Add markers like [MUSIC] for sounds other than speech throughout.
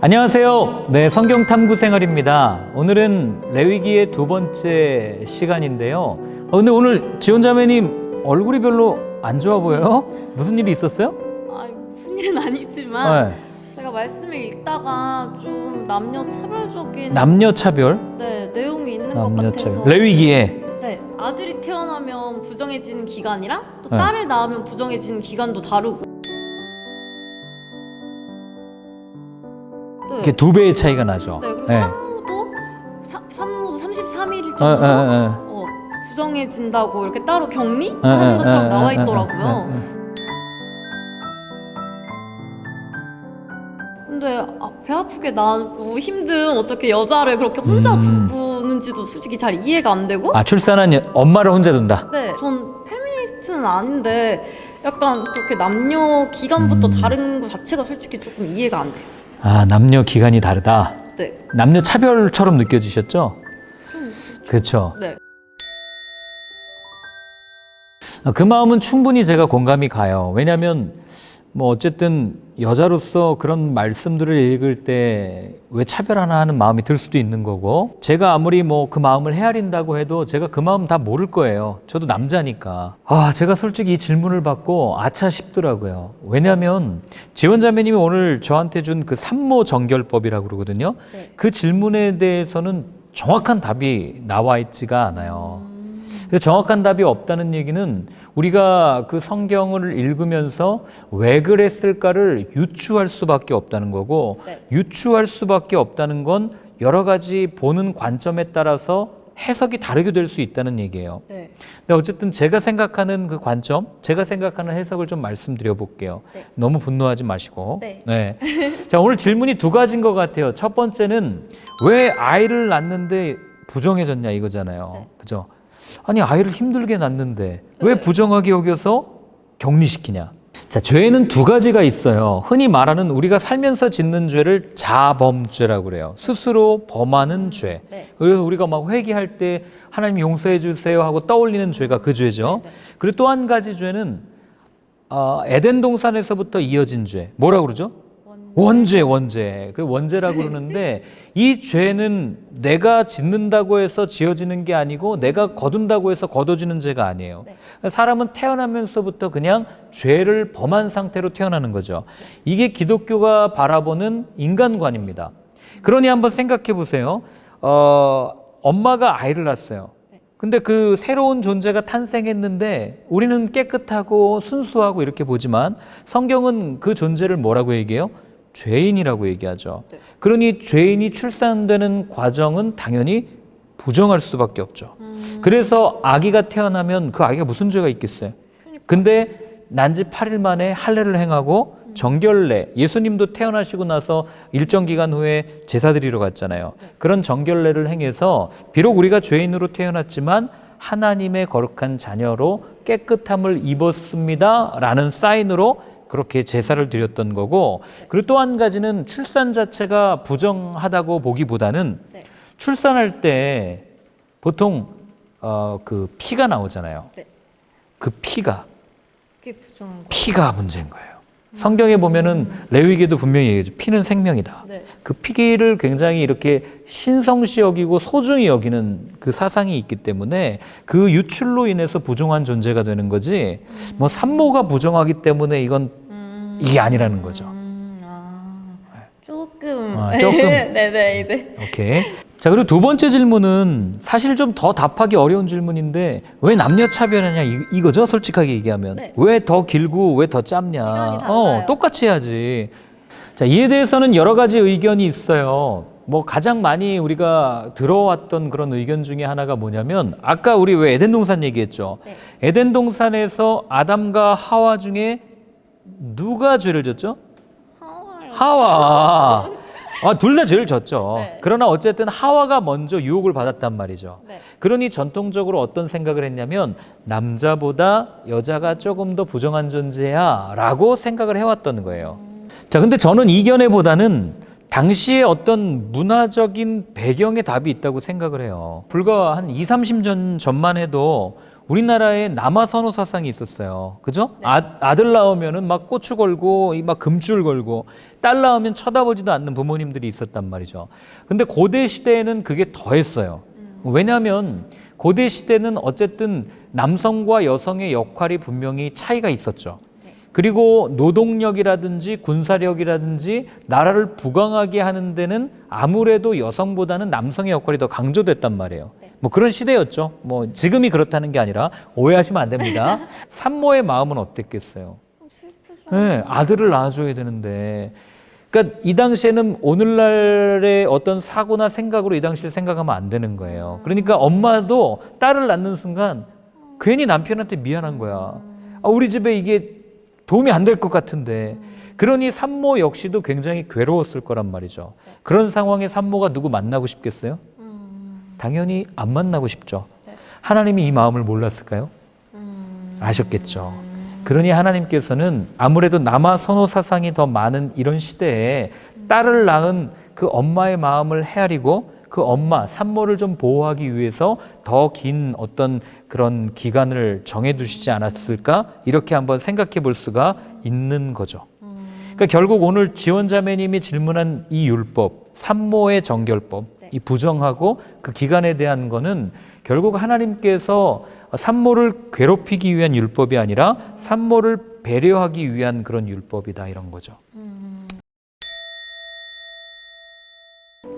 안녕하세요. 네, 성경 탐구 생활입니다. 오늘은 레위기의 두 번째 시간인데요. 어, 근데 오늘 지원자매님 얼굴이 별로 안 좋아 보여요? 무슨 일이 있었어요? 아 무슨 일은 아니지만 네. 제가 말씀을 읽다가 좀 남녀 차별적인 남녀 차별, 네, 내용이 있는 것 남녀 같아서 차별. 레위기에 네, 아들이 태어나면 부정해지는 기간이랑 또 네. 딸을 낳으면 부정해지는 기간도 다르고 이렇게 두 배의 차이가 나죠. 네 그리고 네. 산모도 사, 산모도 33일 어, 정도 어, 부정해진다고 이렇게 따로 격리하는 어, 어, 것처럼 어, 나와 어, 있더라고요. 근데 아, 배 아프게 나고 힘든 어떻게 여자를 그렇게 혼자 음. 두는지도 솔직히 잘 이해가 안 되고 아, 출산한 여- 엄마를 혼자 둔다. 네, 전 페미니스트는 아닌데 약간 그렇게 남녀 기간부터 음. 다른 것 자체가 솔직히 조금 이해가 안 돼요. 아, 남녀 기간이 다르다. 네, 남녀 차별처럼 느껴지셨죠? 그렇죠. 네, 아, 그 마음은 충분히 제가 공감이 가요. 왜냐하면 뭐 어쨌든 여자로서 그런 말씀들을 읽을 때 왜 차별하나 하는 마음이 들 수도 있는 거고 제가 아무리 뭐 그 마음을 헤아린다고 해도 제가 그 마음 다 모를 거예요. 저도 남자니까. 아, 제가 솔직히 이 질문을 받고 아차 싶더라고요. 왜냐하면 지원자매님이 오늘 저한테 준 그 산모 정결법이라고 그러거든요. 네. 그 질문에 대해서는 정확한 답이 나와 있지가 않아요. 음, 그래서 정확한 답이 없다는 얘기는 우리가 그 성경을 읽으면서 왜 그랬을까를 유추할 수밖에 없다는 거고 네. 유추할 수밖에 없다는 건 여러 가지 보는 관점에 따라서 해석이 다르게 될 수 있다는 얘기예요. 네, 근데 어쨌든 제가 생각하는 그 관점, 제가 생각하는 해석을 좀 말씀드려 볼게요. 네. 너무 분노하지 마시고. 네. 자, 오늘 질문이 두 가지인 것 같아요. 첫 번째는 왜 아이를 낳는데 부정해졌냐 이거잖아요. 네. 그죠? 아니, 아이를 힘들게 낳는데 왜 네. 부정하게 여겨서 격리시키냐? 자, 죄는 두 가지가 있어요. 흔히 말하는 우리가 살면서 짓는 죄를 자범죄라고 그래요. 스스로 범하는 죄. 네. 그래서 우리가 막 회개할 때 하나님 용서해 주세요 하고 떠올리는 죄가 그 죄죠. 네. 그리고 또 한 가지 죄는 어, 에덴 동산에서부터 이어진 죄. 뭐라고 그러죠? 원죄, 원죄. 그 원죄라고 그러는데 이 죄는 내가 짓는다고 해서 지어지는 게 아니고 내가 거둔다고 해서 거둬지는 죄가 아니에요. 네. 사람은 태어나면서부터 그냥 죄를 범한 상태로 태어나는 거죠. 이게 기독교가 바라보는 인간관입니다. 그러니 한번 생각해 보세요. 어, 엄마가 아이를 낳았어요. 근데 그 새로운 존재가 탄생했는데 우리는 깨끗하고 순수하고 이렇게 보지만 성경은 그 존재를 뭐라고 얘기해요? 죄인이라고 얘기하죠. 네. 그러니 죄인이 출산되는 과정은 당연히 부정할 수밖에 없죠. 음, 그래서 아기가 태어나면 그 아기가 무슨 죄가 있겠어요? 그러니까. 근데 난지 8일 만에 할례를 행하고 정결례 예수님도 태어나시고 나서 일정 기간 후에 제사 드리러 갔잖아요. 그런 정결례를 행해서 비록 우리가 죄인으로 태어났지만 하나님의 거룩한 자녀로 깨끗함을 입었습니다라는 사인으로 그렇게 제사를 드렸던 거고 그리고 또 한 가지는 출산 자체가 부정하다고 보기보다는 네. 출산할 때 보통 어, 그 피가 나오잖아요. 네. 그 피가 그게 부정한 거. 피가 문제인 거예요. 성경에 보면은 레위기에도 분명히 얘기하죠. 피는 생명이다. 네, 그 피를 굉장히 이렇게 신성시 여기고 소중히 여기는 그 사상이 있기 때문에 그 유출로 인해서 부정한 존재가 되는 거지. 뭐 산모가 부정하기 때문에 이건 음, 이게 아니라는 거죠. 음, 아, 조금. 아, 조금. [LAUGHS] 네, 네, 이제. 오케이. 자, 그리고 두 번째 질문은 사실 좀 더 답하기 어려운 질문인데 왜 남녀 차별하냐 이, 이거죠? 솔직하게 얘기하면. 네. 왜 더 길고 왜 더 짧냐? 어, 똑같이 해야지. 자, 이에 대해서는 여러 가지 의견이 있어요. 뭐 가장 많이 우리가 들어왔던 그런 의견 중에 하나가 뭐냐면 아까 우리 왜 에덴 동산 얘기했죠. 네. 에덴 동산에서 아담과 하와 중에 누가 죄를 졌죠? 하와. 아, 둘 다 죄를 졌죠. 네. 그러나 어쨌든 하와가 먼저 유혹을 받았단 말이죠. 네. 그러니 전통적으로 어떤 생각을 했냐면 남자보다 여자가 조금 더 부정한 존재야 라고 생각을 해왔던 거예요. 자, 근데 저는 이견에보다는 당시에 어떤 문화적인 배경의 답이 있다고 생각을 해요. 불과 한 2, 30년 전만 해도 우리나라에 남아 선호 사상이 있었어요. 그죠? 아, 아들 낳으면은 막 고추 걸고 이막 금줄 걸고 딸 낳으면 쳐다보지도 않는 부모님들이 있었단 말이죠. 근데 고대 시대에는 그게 더했어요. 왜냐하면 고대 시대는 어쨌든 남성과 여성의 역할이 분명히 차이가 있었죠. 그리고 노동력이라든지 군사력이라든지 나라를 부강하게 하는 데는 아무래도 여성보다는 남성의 역할이 더 강조됐단 말이에요. 뭐 그런 시대였죠. 뭐 지금이 그렇다는 게 아니라 오해하시면 안 됩니다. [LAUGHS] 산모의 마음은 어땠겠어요? 네, 아들을 낳아줘야 되는데. 그러니까 이 당시에는 오늘날의 어떤 사고나 생각으로 이 당시를 생각하면 안 되는 거예요. 그러니까 엄마도 딸을 낳는 순간 괜히 남편한테 미안한 거야. 아, 우리 집에 이게 도움이 안 될 것 같은데. 그러니 산모 역시도 굉장히 괴로웠을 거란 말이죠. 그런 상황에 산모가 누구 만나고 싶겠어요? 당연히 안 만나고 싶죠. 하나님이 이 마음을 몰랐을까요? 아셨겠죠. 그러니 하나님께서는 아무래도 남아 선호 사상이 더 많은 이런 시대에 딸을 낳은 그 엄마의 마음을 헤아리고 그 엄마 산모를 좀 보호하기 위해서 더 긴 어떤 그런 기간을 정해 두시지 않았을까 이렇게 한번 생각해 볼 수가 있는 거죠. 그러니까 결국 오늘 지원자매님이 질문한 이 율법 산모의 정결법 이 부정하고 그 기간에 대한 거는 결국 하나님께서 산모를 괴롭히기 위한 율법이 아니라 산모를 배려하기 위한 그런 율법이다 이런 거죠.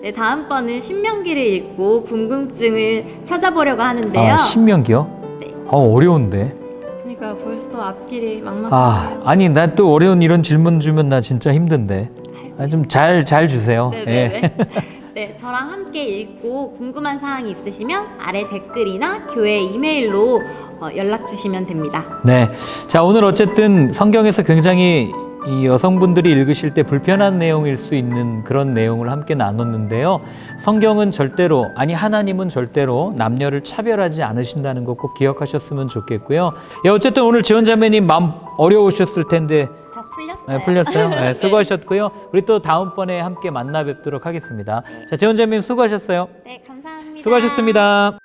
네, 다음번은 신명기를 읽고 궁금증을 찾아보려고 하는데요. 아, 신명기요? 네. 어, 어려운데. 그러니까 벌써 앞길이 막막해요. 아, 아니 난또 어려운 이런 질문 주면 나 진짜 힘든데. 아, 좀 잘 잘 주세요. 예. 네네네. [LAUGHS] 네, 저랑 함께 읽고 궁금한 사항이 있으시면 아래 댓글이나 교회 이메일로 어, 연락 주시면 됩니다. 네. 자, 오늘 어쨌든 성경에서 굉장히 이 여성분들이 읽으실 때 불편한 내용일 수 있는 그런 내용을 함께 나눴는데요. 성경은 절대로, 아니, 하나님은 절대로 남녀를 차별하지 않으신다는 거꼭 기억하셨으면 좋겠고요. 예, 어쨌든 오늘 지원자매님 마음 어려우셨을 텐데 다 풀렸어요. 네, 풀렸어요. [LAUGHS] 네, 수고하셨고요. 우리 또 다음번에 함께 만나 뵙도록 하겠습니다. 자, 지원자매님 수고하셨어요. 네, 감사합니다. 수고하셨습니다.